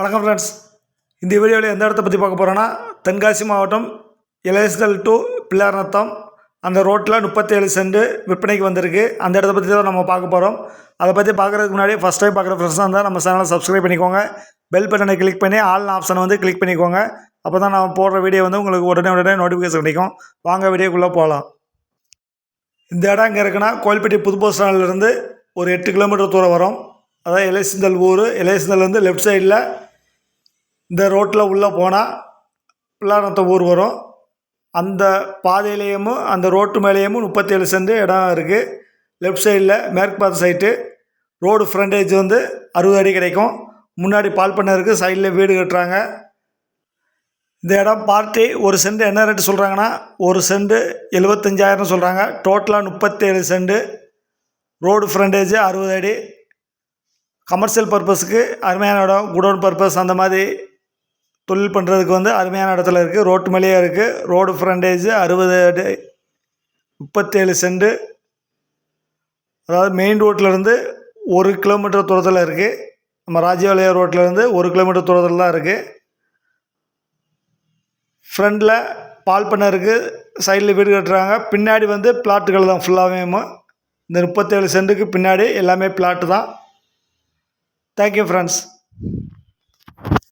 வணக்கம் ஃப்ரெண்ட்ஸ் இந்த வீடியோவில் எந்த இடத்த பற்றி பார்க்க போகிறோன்னா தென்காசி மாவட்டம் இளையசல் டு பிள்ளார்நத்தம். அந்த ரோட்டில் முப்பத்தேழு சென்ட் விற்பனைக்கு வந்திருக்கு. அந்த இடத்த பற்றி தான் நம்ம பார்க்க போகிறோம் அதை பற்றி பார்க்குறதுக்கு முன்னாடி ஃபஸ்ட் டைம் பார்க்குற ஃப்ரெண்ட்ஸாக இருந்தால் நம்ம சேனலை சப்ஸ்கிரைப் பண்ணிக்கோங்க. பெல் பட்டனை கிளிக் பண்ணி ஆல் ஆப்ஷனை வந்து கிளிக் பண்ணிக்கோங்க. அப்போ தான் நான் போடுற வீடியோ வந்து உங்களுக்கு உடனே உடனே நோட்டிஃபிகேஷன் கிடைக்கும். வாங்க வீடியோக்குள்ளே போகலாம் இந்த இடம் எங்கே இருக்குன்னா கோயில்பட்டி புது பஸ் ஸ்டாண்ட்லேருந்து ஒரு எட்டு கிலோமீட்டர் தூரம் வரும். அதான் இலைசிந்தல் ஊர் இலைசிந்தல்லேருந்து லெஃப்ட் சைடில் இந்த ரோட்டில் உள்ளே போனால் பிள்ளாநத்த ஊர் வரும். அந்த பாதையிலேயும் அந்த ரோட்டு மேலேயும் முப்பத்தேழு சென்ட் இடம் இருக்குது லெஃப்ட் சைடில் மேற்கு பார்த்த சைட்டு ரோடு ஃப்ரண்டேஜ் வந்து அறுபது அடி கிடைக்கும். முன்னாடி பால் பண்ண இருக்குது சைடில் வீடு கட்டுறாங்க. இந்த இடம் பார்ட்டி ஒரு சென்ட் என்ன ரேட்டு சொல்கிறாங்கன்னா ஒரு சென்ட் எழுபத்தஞ்சாயிரம் சொல்கிறாங்க டோட்டலாக முப்பத்தேழு சென்ட் ரோடு ஃப்ரண்டேஜ் அறுபது அடி. கமர்ஷியல் பர்பஸுக்கு அருமையான இடம். குடோன் பர்பஸ் அந்த மாதிரி தொழில் பண்ணுறதுக்கு வந்து அருமையான இடத்துல இருக்குது ரோட்டு மேலேயே இருக்குது ரோடு ஃப்ரண்டேஜ் அறுபது அடி முப்பத்தேழு செண்டு அதாவது மெயின் ரோட்லேருந்து ஒரு கிலோமீட்டர் தூரத்தில் இருக்குது நம்ம ராஜ்யவாலயா ரோட்லேருந்து ஒரு கிலோமீட்டர் தூரத்தில் தான் இருக்குது ஃப்ரண்டில் பால் பண்ணை இருக்குது சைடில் வீடு கட்டுறாங்க. பின்னாடி வந்து பிளாட்டுகள் தான் ஃபுல்லாகவே இந்த முப்பத்தேழு சென்ட்டுக்கு பின்னாடி எல்லாமே பிளாட்டு தான். Thank you friends